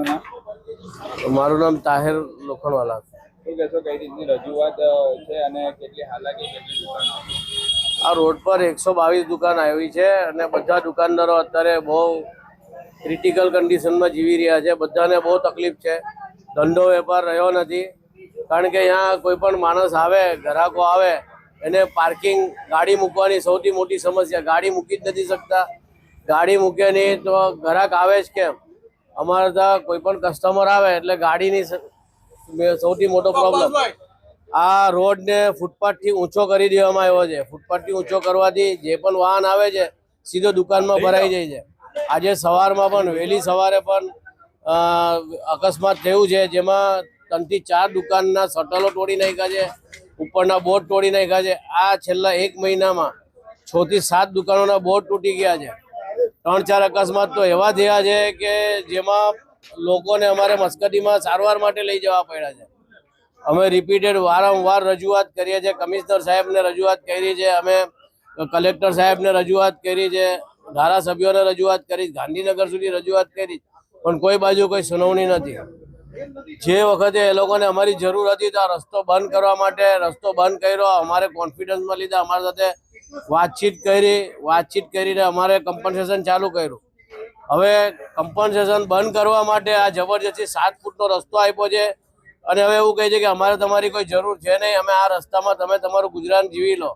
આપનું નામ? મારું નામ તાહેર લોખંડવાલા. શું કહેશો કઈ રીતની રજૂઆત છે અને કેટલી હાલાકી કેટલી દુકાનો આ રોડ પર એકસો બાવીસ દુકાન આવી છે અને બધા દુકાનદારો અત્યારે બહુ ક્રિટિકલ કન્ડિશનમાં જીવી રહ્યા છે. બધાને બહુ તકલીફ છે. ધંધો વેપાર રહ્યો નથી. કારણ કે અહીંયા કોઈ પણ માણસ આવે ગ્રાહકો આવે એને પાર્કિંગ ગાડી મૂકવાની સૌથી મોટી સમસ્યા. ગાડી મૂકી જ નથી શકતા. ગાડી મૂકે નહીં તો ગ્રાહક આવે જ કેમ? અમારે ત્યાં કોઈ પણ કસ્ટમર આવે એટલે ગાડીની સૌથી મોટો પ્રોબ્લેમ આ રોડ ને ફૂટપાથ ઊંચો કરી દેવામાં આવ્યો છે. ફૂટપાથથી ઊંચો કરવાથી જે પણ વાહન આવે છે સીધો દુકાનમાં ભરાઈ જાય છે. આજે સવારમાં પણ વહેલી સવારે પણ અ, અકસ્માત થયું છે જેમાં ત્રણથી ચાર દુકાનના શટલો તોડી નાખ્યા છે ઉપરના બોર્ડ તોડી નાખ્યા છે. આ છેલ્લા એક મહિનામાં છ થી સાત દુકાનોના બોર્ડ તૂટી ગયા છે. ત્રણ ચાર અકસ્માત તો એવા થયા છે કે જેમાં લોકોને અમારે મસ્કતીમાં સારવાર માટે લઈ જવા પડ્યા છે. અમે રિપીટેડ વારંવાર રજૂઆત કરીએ છીએ. કમિશનર સાહેબને રજૂઆત કરી છે. અમે કલેક્ટર સાહેબને રજૂઆત કરી છે. ધારાસભ્યોને રજૂઆત કરી ગાંધીનગર સુધી રજૂઆત કરી પણ કોઈ બાજુ કોઈ સુનાવણી નથી. જે વખતે એ લોકોને અમારી જરૂર હતી તો રસ્તો બંધ કરવા માટે રસ્તો બંધ કર્યો. અમારે કોન્ફિડન્સમાં લીધા. અમારી સાથે વાતચીત કરી, વાતચીત કરીને અમારે કમ્પન્સેશન ચાલુ કર્યું. હવે કમ્પન્સેશન બંધ કરવા માટે આ જબરજસ્તી સાત ફૂટનો રસ્તો આપ્યો છે. અને હવે એવું કહે છે કે અમારે તમારી કોઈ જરૂર છે નહીં. અમે આ રસ્તામાં તમે તમારું ગુજરાન જીવી લો.